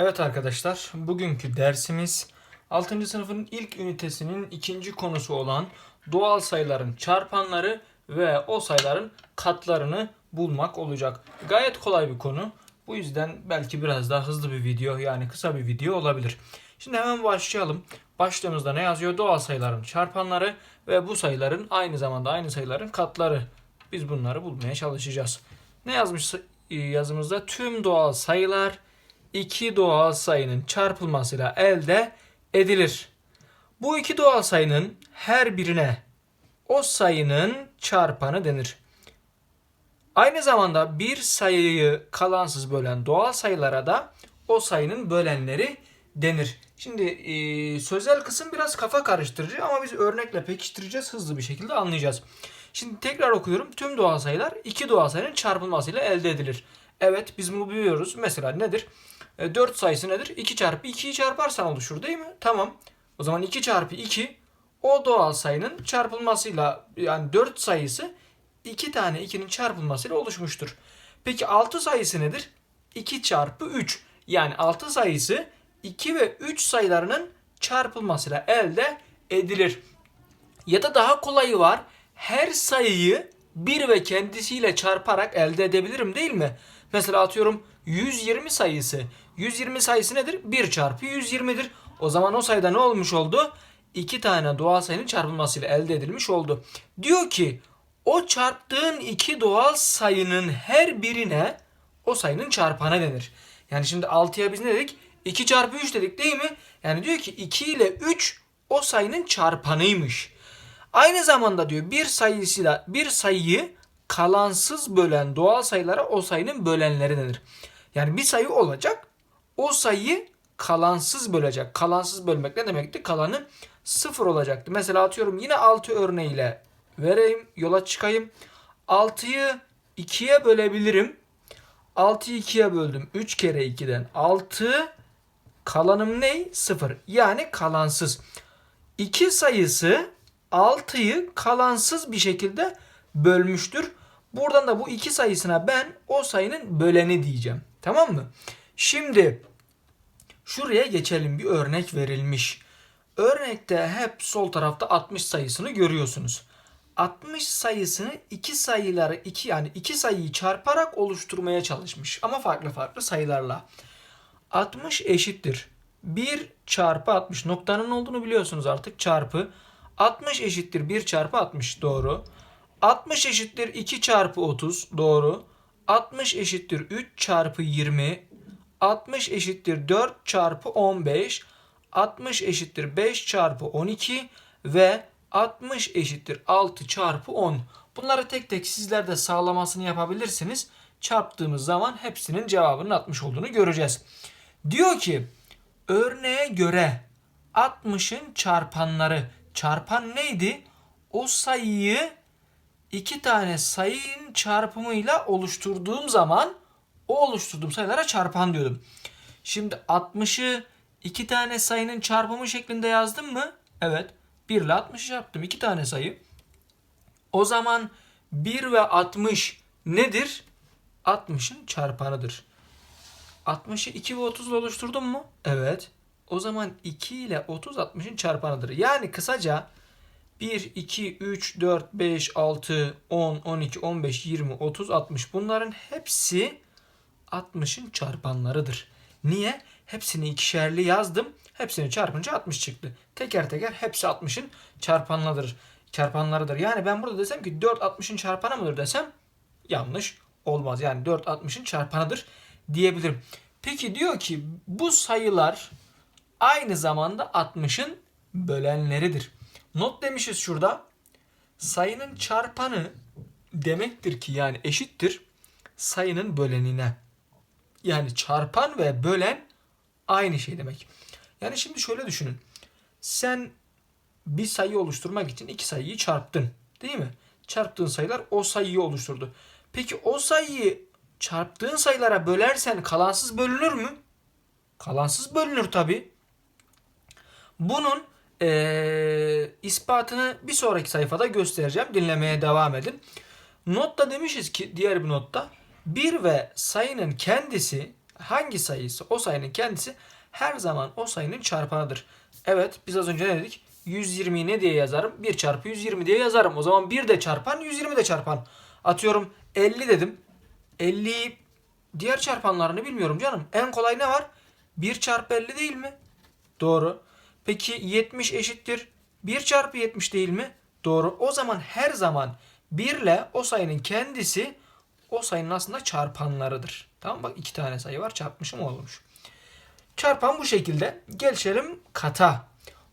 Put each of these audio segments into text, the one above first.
Evet arkadaşlar, bugünkü dersimiz 6. sınıfın ilk ünitesinin ikinci konusu olan doğal sayıların çarpanları ve o sayıların katlarını bulmak olacak. Gayet kolay bir konu. Bu yüzden belki biraz daha hızlı bir video yani kısa bir video olabilir. Şimdi hemen başlayalım. Başlığımızda ne yazıyor? Doğal sayıların çarpanları ve bu sayıların aynı zamanda aynı sayıların katları. Biz bunları bulmaya çalışacağız. Ne yazmış e, yazımızda? Tüm doğal sayılar iki doğal sayının çarpılmasıyla elde edilir. Bu iki doğal sayının her birine o sayının çarpanı denir. Aynı zamanda bir sayıyı kalansız bölen doğal sayılara da o sayının bölenleri denir. Şimdi e, sözel kısım biraz kafa karıştırıcı ama biz örnekle pekiştireceğiz hızlı bir şekilde anlayacağız. Şimdi tekrar okuyorum. Tüm doğal sayılar iki doğal sayının çarpılmasıyla elde edilir. Evet biz bunu biliyoruz. Mesela nedir? E, 4 sayısı nedir? 2 çarpı 2'yi çarparsan oluşur değil mi? Tamam. O zaman 2 çarpı 2 o doğal sayının çarpılmasıyla yani 4 sayısı 2 tane 2'nin çarpılmasıyla oluşmuştur. Peki 6 sayısı nedir? 2 çarpı 3. Yani 6 sayısı 2 ve 3 sayılarının çarpılmasıyla elde edilir. Ya da daha kolayı var. Her sayıyı 1 ve kendisiyle çarparak elde edebilirim değil mi? Mesela atıyorum 120 sayısı. 120 sayısı nedir? 1 çarpı 120'dir. O zaman o sayıda ne olmuş oldu? 2 tane doğal sayının çarpılmasıyla elde edilmiş oldu. Diyor ki o çarptığın iki doğal sayının her birine o sayının çarpanı denir. Yani şimdi 6'ya biz ne dedik? 2 çarpı 3 dedik değil mi? Yani diyor ki 2 ile 3 o sayının çarpanıymış. Aynı zamanda diyor bir sayısıyla bir sayıyı kalansız bölen doğal sayılara o sayının bölenleri denir. Yani bir sayı olacak. O sayıyı kalansız bölecek. Kalansız bölmek ne demekti? Kalanı sıfır olacaktı. Mesela atıyorum yine 6 örneğiyle vereyim. Yola çıkayım. 6'yı 2'ye bölebilirim. 6'yı 2'ye böldüm. 3 kere 2'den 6 kalanım ne? 0. Yani kalansız. 2 sayısı 6'yı kalansız bir şekilde bölmüştür. Buradan da bu 2 sayısına ben o sayının böleni diyeceğim. Tamam mı? Şimdi şuraya geçelim. Bir örnek verilmiş. Örnekte hep sol tarafta 60 sayısını görüyorsunuz. 60 sayısını iki sayıları iki yani iki sayıyı çarparak oluşturmaya çalışmış ama farklı farklı sayılarla. 60 eşittir. 1 çarpı 60 noktanın olduğunu biliyorsunuz artık çarpı 60 eşittir 1 çarpı 60 doğru. 60 eşittir 2 çarpı 30 doğru. 60 eşittir 3 çarpı 20. 60 eşittir 4 çarpı 15. 60 eşittir 5 çarpı 12 ve 60 eşittir 6 çarpı 10. Bunları tek tek sizler de sağlamasını yapabilirsiniz. Çarptığımız zaman hepsinin cevabının 60 olduğunu göreceğiz. Diyor ki örneğe göre 60'ın çarpanları çarpan neydi? O sayıyı iki tane sayının çarpımıyla oluşturduğum zaman o oluşturduğum sayılara çarpan diyordum. Şimdi 60'ı iki tane sayının çarpımı şeklinde yazdım mı? Evet. 1 ile 60 yaptım. iki tane sayı. O zaman 1 ve 60 nedir? 60'ın çarpanıdır. 60'ı 2 ve 30 ile oluşturdum mu? Evet. O zaman 2 ile 30 60'ın çarpanıdır. Yani kısaca 1, 2, 3, 4, 5, 6, 10, 12, 15, 20, 30, 60 bunların hepsi 60'ın çarpanlarıdır. Niye? Hepsini ikişerli yazdım. Hepsini çarpınca 60 çıktı. Teker teker hepsi 60'ın çarpanlarıdır. Çarpanlarıdır. Yani ben burada desem ki 4 60'ın çarpanı mıdır desem yanlış olmaz. Yani 4 60'ın çarpanıdır diyebilirim. Peki diyor ki bu sayılar aynı zamanda 60'ın bölenleridir. Not demişiz şurada. Sayının çarpanı demektir ki yani eşittir sayının bölenine. Yani çarpan ve bölen aynı şey demek. Yani şimdi şöyle düşünün. Sen bir sayı oluşturmak için iki sayıyı çarptın. Değil mi? Çarptığın sayılar o sayıyı oluşturdu. Peki o sayıyı çarptığın sayılara bölersen kalansız bölünür mü? Kalansız bölünür tabi. Bunun ee, ispatını bir sonraki sayfada göstereceğim. Dinlemeye devam edin. Notta demişiz ki diğer bir notta bir ve sayının kendisi hangi sayısı o sayının kendisi her zaman o sayının çarpanıdır. Evet biz az önce ne dedik? 120'yi ne diye yazarım? 1 çarpı 120 diye yazarım. O zaman 1 de çarpan 120 de çarpan. Atıyorum 50 dedim. 50'yi diğer çarpanlarını bilmiyorum canım. En kolay ne var? 1 çarpı 50 değil mi? Doğru. Peki 70 eşittir 1 çarpı 70 değil mi? Doğru. O zaman her zaman 1 ile o sayının kendisi o sayının aslında çarpanlarıdır. Tamam bak iki tane sayı var çarpmışım olmuş. Çarpan bu şekilde. Geçelim kata.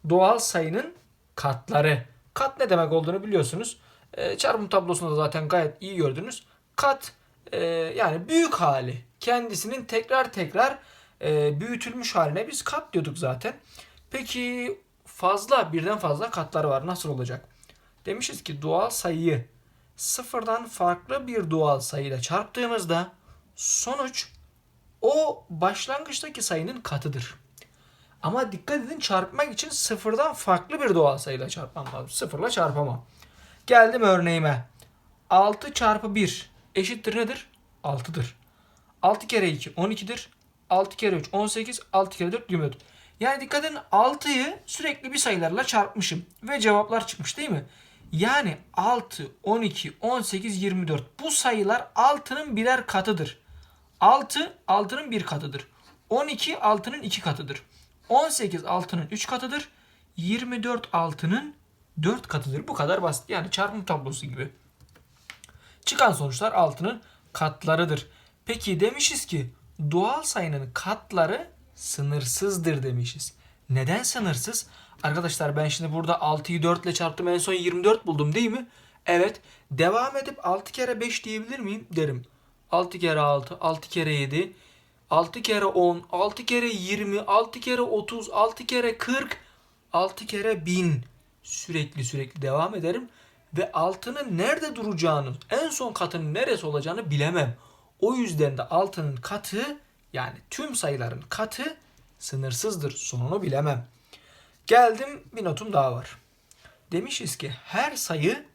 Doğal sayının katları. Kat ne demek olduğunu biliyorsunuz. Ee, çarpım tablosunda da zaten gayet iyi gördünüz. Kat e, yani büyük hali. Kendisinin tekrar tekrar e, büyütülmüş haline biz kat diyorduk zaten. Peki fazla birden fazla katları var. Nasıl olacak? Demişiz ki doğal sayıyı sıfırdan farklı bir doğal sayıyla çarptığımızda sonuç o başlangıçtaki sayının katıdır. Ama dikkat edin çarpmak için sıfırdan farklı bir doğal sayıyla çarpmam lazım. Sıfırla çarpamam. Geldim örneğime. 6 çarpı 1 eşittir nedir? 6'dır. 6 kere 2 12'dir. 6 kere 3 18. 6 kere 4 24. Yani dikkat edin 6'yı sürekli bir sayılarla çarpmışım. Ve cevaplar çıkmış değil mi? Yani 6, 12, 18, 24. Bu sayılar 6'nın birer katıdır. 6 6'nın bir katıdır. 12 6'nın iki katıdır. 18 6'nın 3 katıdır. 24 6'nın 4 katıdır. Bu kadar basit. Yani çarpım tablosu gibi. Çıkan sonuçlar 6'nın katlarıdır. Peki demişiz ki doğal sayının katları sınırsızdır demişiz. Neden sınırsız? Arkadaşlar ben şimdi burada 6'yı 4 ile çarptım en son 24 buldum değil mi? Evet. Devam edip 6 kere 5 diyebilir miyim? Derim. 6 kere 6, 6 kere 7, 6 kere 10, 6 kere 20, 6 kere 30, 6 kere 40, 6 kere 1000. Sürekli sürekli devam ederim. Ve 6'nın nerede duracağını, en son katının neresi olacağını bilemem. O yüzden de 6'nın katı yani tüm sayıların katı sınırsızdır. Sonunu bilemem. Geldim bir notum daha var. Demişiz ki her sayı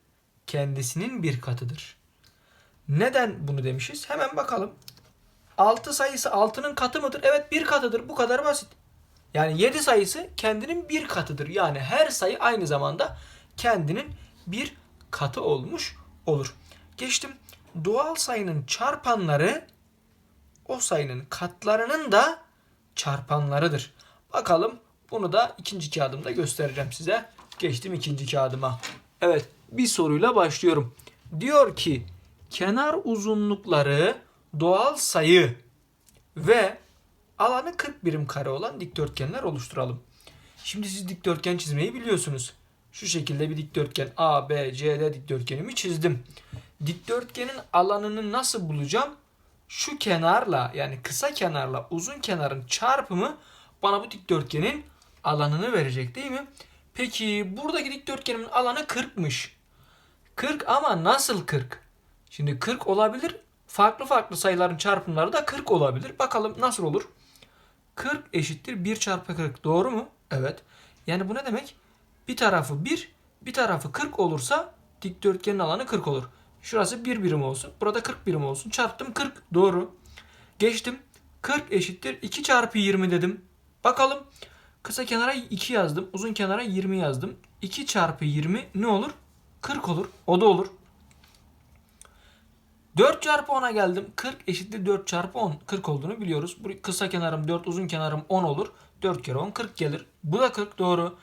kendisinin bir katıdır. Neden bunu demişiz? Hemen bakalım. 6 sayısı 6'nın katı mıdır? Evet bir katıdır. Bu kadar basit. Yani 7 sayısı kendinin bir katıdır. Yani her sayı aynı zamanda kendinin bir katı olmuş olur. Geçtim. Doğal sayının çarpanları o sayının katlarının da çarpanlarıdır. Bakalım bunu da ikinci kağıdımda göstereceğim size. Geçtim ikinci kağıdıma. Evet bir soruyla başlıyorum. Diyor ki kenar uzunlukları doğal sayı ve alanı 40 birim kare olan dikdörtgenler oluşturalım. Şimdi siz dikdörtgen çizmeyi biliyorsunuz. Şu şekilde bir dikdörtgen A, B, C, dikdörtgenimi çizdim. Dikdörtgenin alanını nasıl bulacağım? Şu kenarla yani kısa kenarla uzun kenarın çarpımı bana bu dikdörtgenin alanını verecek değil mi? Peki buradaki dikdörtgenimin alanı 40'mış. 40 ama nasıl 40? Şimdi 40 olabilir. Farklı farklı sayıların çarpımları da 40 olabilir. Bakalım nasıl olur? 40 eşittir 1 çarpı 40. Doğru mu? Evet. Yani bu ne demek? Bir tarafı 1, bir tarafı 40 olursa dikdörtgenin alanı 40 olur. Şurası 1 birim olsun. Burada 40 birim olsun. Çarptım 40. Doğru. Geçtim. 40 eşittir 2 çarpı 20 dedim. Bakalım. Kısa kenara 2 yazdım. Uzun kenara 20 yazdım. 2 çarpı 20 ne olur? 40 olur. O da olur. 4 çarpı 10'a geldim. 40 eşittir 4 çarpı 10. 40 olduğunu biliyoruz. Bu kısa kenarım 4, uzun kenarım 10 olur. 4 kere 10 40 gelir. Bu da 40 doğru.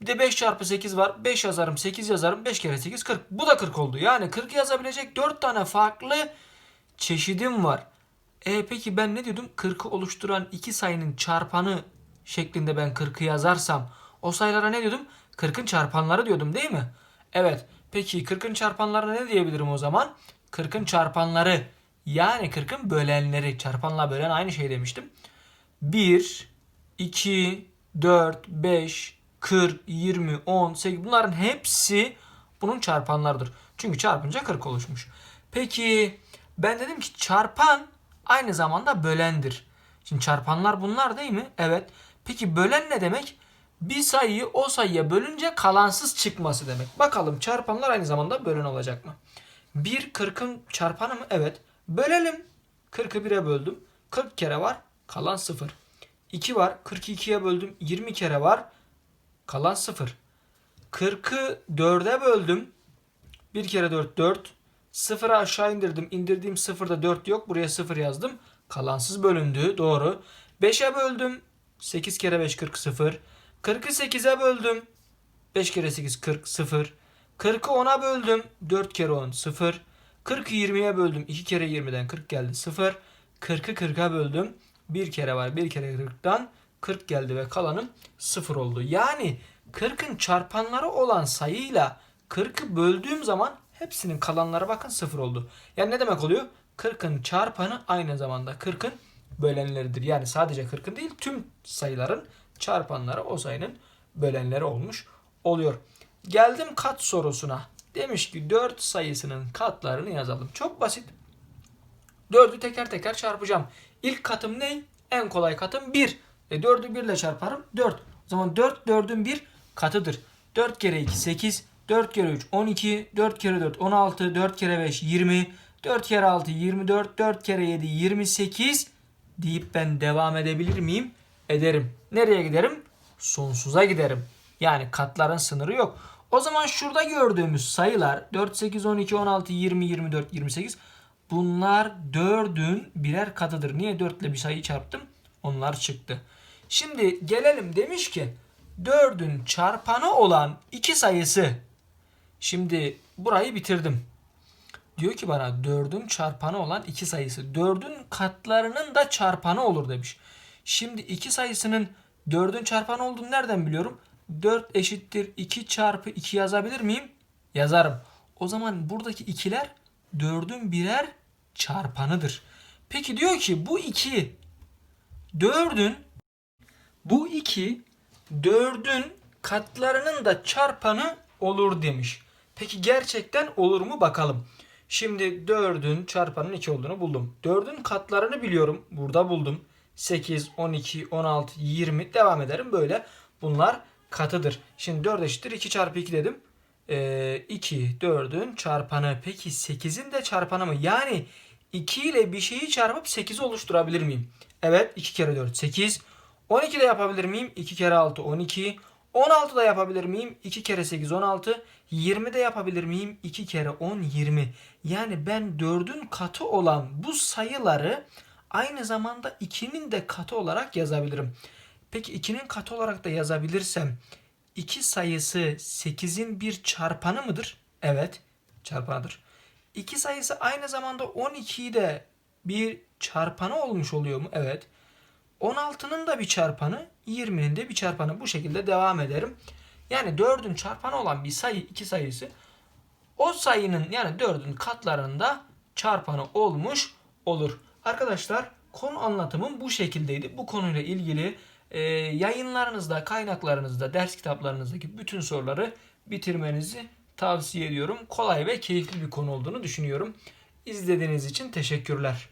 Bir de 5 çarpı 8 var. 5 yazarım 8 yazarım. 5 kere 8 40. Bu da 40 oldu. Yani 40 yazabilecek 4 tane farklı çeşidim var. E peki ben ne diyordum? 40'ı oluşturan iki sayının çarpanı şeklinde ben 40'ı yazarsam o sayılara ne diyordum? 40'ın çarpanları diyordum değil mi? Evet. Peki 40'ın çarpanlarına ne diyebilirim o zaman? 40'ın çarpanları yani 40'ın bölenleri. Çarpanla bölen aynı şey demiştim. 1, 2, 4, 5, 40, 20, 10, 8 bunların hepsi bunun çarpanlarıdır. Çünkü çarpınca 40 oluşmuş. Peki ben dedim ki çarpan aynı zamanda bölendir. Şimdi çarpanlar bunlar değil mi? Evet. Peki bölen ne demek? Bir sayıyı o sayıya bölünce kalansız çıkması demek. Bakalım çarpanlar aynı zamanda bölen olacak mı? 1 40'ın çarpanı mı? Evet. Bölelim. 40'ı 1'e böldüm. 40 kere var. Kalan 0. 2 var. 42'ye böldüm. 20 kere var. Kalan 0. 40'ı 4'e böldüm. 1 kere 4 4. 0'ı aşağı indirdim. İndirdiğim 0'da 4 yok. Buraya 0 yazdım. Kalansız bölündü. Doğru. 5'e böldüm. 8 kere 5 40 0. 40'ı 8'e böldüm. 5 kere 8 40 0. 40'ı 10'a böldüm. 4 kere 10 0. 40'ı 20'ye böldüm. 2 kere 20'den 40 geldi 0. 40'ı 40'a böldüm. 1 kere var. 1 kere 40'tan 40 geldi ve kalanım 0 oldu. Yani 40'ın çarpanları olan sayıyla 40'ı böldüğüm zaman hepsinin kalanlara bakın 0 oldu. Yani ne demek oluyor? 40'ın çarpanı aynı zamanda 40'ın bölenleridir. Yani sadece 40'ın değil tüm sayıların çarpanları o sayının bölenleri olmuş oluyor. Geldim kat sorusuna. Demiş ki 4 sayısının katlarını yazalım. Çok basit. 4'ü teker teker çarpacağım. İlk katım ne? En kolay katım 1. E 4'ü 1 ile çarparım 4. O zaman 4 4'ün 1 katıdır. 4 kere 2 8. 4 kere 3 12. 4 kere 4 16. 4 kere 5 20. 4 kere 6 24. 4 kere 7 28 deyip ben devam edebilir miyim? Ederim. Nereye giderim? Sonsuza giderim. Yani katların sınırı yok. O zaman şurada gördüğümüz sayılar 4, 8, 12, 16, 20, 24, 28 bunlar 4'ün birer katıdır. Niye 4 ile bir sayı çarptım? Onlar çıktı. Şimdi gelelim demiş ki 4'ün çarpanı olan iki sayısı. Şimdi burayı bitirdim. Diyor ki bana 4'ün çarpanı olan iki sayısı. 4'ün katlarının da çarpanı olur demiş. Şimdi iki sayısının 4'ün çarpanı olduğunu nereden biliyorum? 4 eşittir 2 çarpı 2 yazabilir miyim? Yazarım. O zaman buradaki ikiler 4'ün birer çarpanıdır. Peki diyor ki bu 2 4'ün bu 2 4'ün katlarının da çarpanı olur demiş. Peki gerçekten olur mu bakalım. Şimdi 4'ün çarpanın 2 olduğunu buldum. 4'ün katlarını biliyorum. Burada buldum. 8, 12, 16, 20 devam ederim böyle. Bunlar katıdır. Şimdi 4 eşittir 2 çarpı 2 dedim. Ee, 2 4'ün çarpanı. Peki 8'in de çarpanı mı? Yani 2 ile bir şeyi çarpıp 8'i oluşturabilir miyim? Evet 2 kere 4 8. 12 de yapabilir miyim? 2 kere 6 12. 16 da yapabilir miyim? 2 kere 8 16. 20 de yapabilir miyim? 2 kere 10 20. Yani ben 4'ün katı olan bu sayıları aynı zamanda 2'nin de katı olarak yazabilirim. Peki 2'nin katı olarak da yazabilirsem 2 sayısı 8'in bir çarpanı mıdır? Evet, çarpanıdır. 2 sayısı aynı zamanda 12'yi de bir çarpanı olmuş oluyor mu? Evet. 16'nın da bir çarpanı, 20'nin de bir çarpanı. Bu şekilde devam ederim. Yani 4'ün çarpanı olan bir sayı, iki sayısı o sayının yani 4'ün katlarında çarpanı olmuş olur. Arkadaşlar konu anlatımım bu şekildeydi. Bu konuyla ilgili e, yayınlarınızda, kaynaklarınızda, ders kitaplarınızdaki bütün soruları bitirmenizi tavsiye ediyorum. Kolay ve keyifli bir konu olduğunu düşünüyorum. İzlediğiniz için teşekkürler.